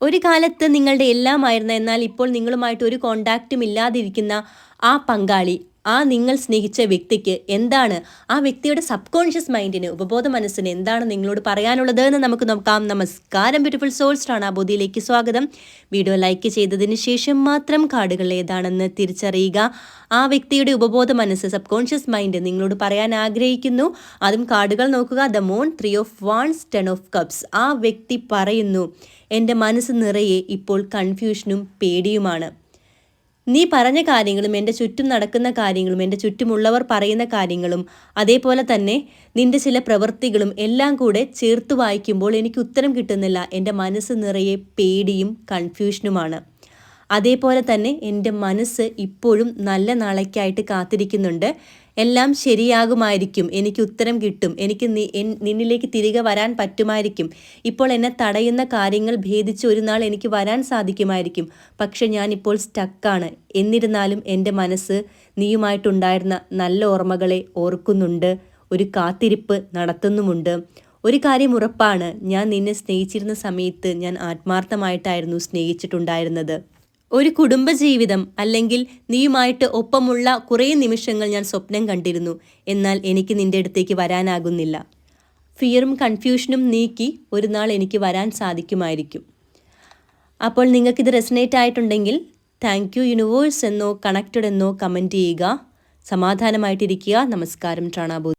ഒരു കാലത്ത് നിങ്ങളുടെ എല്ലാമായിരുന്ന എന്നാൽ ഇപ്പോൾ നിങ്ങളുമായിട്ട് ഒരു കോണ്ടാക്റ്റും ഇല്ലാതിരിക്കുന്ന ആ പങ്കാളി. ആ നിങ്ങൾ സ്നേഹിച്ച വ്യക്തിക്ക് എന്താണ് ആ വ്യക്തിയുടെ സബ് കോൺഷ്യസ് മൈൻഡിന് ഉപബോധ മനസ്സിന് എന്താണ് നിങ്ങളോട് പറയാനുള്ളത് എന്ന് നമുക്ക് നോക്കാം. നമസ്കാരം ബ്യൂട്ടിഫുൾ സോൾസ് ബോധിയിലേക്ക് സ്വാഗതം. വീഡിയോ ലൈക്ക് ചെയ്തതിന് ശേഷം മാത്രം കാർഡുകൾ ഏതാണെന്ന് തിരിച്ചറിയുക. ആ വ്യക്തിയുടെ ഉപബോധ മനസ്സ് സബ് കോൺഷ്യസ് മൈൻഡ് നിങ്ങളോട് പറയാൻ ആഗ്രഹിക്കുന്നു. അതും കാർഡുകൾ നോക്കുക. The moon three of wands ten of cups ആ വ്യക്തി പറയുന്നു എന്റെ മനസ്സ് നിറയെ ഇപ്പോൾ കൺഫ്യൂഷനും പേടിയുമാണ്. നീ പറഞ്ഞ കാര്യങ്ങളും എന്റെ ചുറ്റും നടക്കുന്ന കാര്യങ്ങളും എന്റെ ചുറ്റുമുള്ളവർ പറയുന്ന കാര്യങ്ങളും അതേപോലെ തന്നെ നിന്റെ ചില പ്രവൃത്തികളും എല്ലാം കൂടെ ചേർത്ത് വായിക്കുമ്പോൾ എനിക്ക് ഉത്തരം കിട്ടുന്നില്ല. എന്റെ മനസ്സ് നിറയെ പേടിയും കൺഫ്യൂഷനുമാണ് അതേപോലെ തന്നെ എന്റെ മനസ്സ് ഇപ്പോഴും നല്ല നാളേക്കായിട്ട് കാത്തിരിക്കുന്നുണ്ട്. എല്ലാം ശരിയാകുമായിരിക്കും. എനിക്ക് ഉത്തരം കിട്ടും. എനിക്ക് നിന്നിലേക്ക് തിരികെ വരാൻ പറ്റുമായിരിക്കും. ഇപ്പോൾ എന്നെ തടയുന്ന കാര്യങ്ങൾ ഭേദിച്ച് ഒരു നാൾ എനിക്ക് വരാൻ സാധിക്കുമായിരിക്കും. പക്ഷെ ഞാനിപ്പോൾ സ്റ്റക്കാണ്. എന്നിരുന്നാലും എന്റെ മനസ്സ് നീയുമായിട്ടുണ്ടായിരുന്ന നല്ല ഓർമ്മകളെ ഓർക്കുന്നുണ്ട്. ഒരു കാത്തിരിപ്പ് നടത്തുന്നുമുണ്ട്. ഒരു കാര്യം ഉറപ്പാണ്. ഞാൻ നിന്നെ സ്നേഹിച്ചിരുന്ന സമയത്ത് ഞാൻ ആത്മാർത്ഥമായിട്ടായിരുന്നു സ്നേഹിച്ചിട്ടുണ്ടായിരുന്നത്. ഒരു കുടുംബജീവിതം അല്ലെങ്കിൽ നീയുമായിട്ട് ഒപ്പമുള്ള കുറേ നിമിഷങ്ങൾ ഞാൻ സ്വപ്നം കണ്ടിരുന്നു. എന്നാൽ എനിക്ക് നിന്റെ അടുത്തേക്ക് വരാനാകുന്നില്ല. ഫിയറും കൺഫ്യൂഷനും നീക്കി ഒരു നാൾ എനിക്ക് വരാൻ സാധിക്കുമായിരിക്കും. അപ്പോൾ നിങ്ങൾക്കിത് റെസനേറ്റ് ആയിട്ടുണ്ടെങ്കിൽ താങ്ക് യു യൂണിവേഴ്സ് എന്നോ കണക്റ്റഡ് എന്നോ കമന്റ് ചെയ്യുക. സമാധാനമായിട്ടിരിക്കുക. നമസ്കാരം ട്രാണാബോ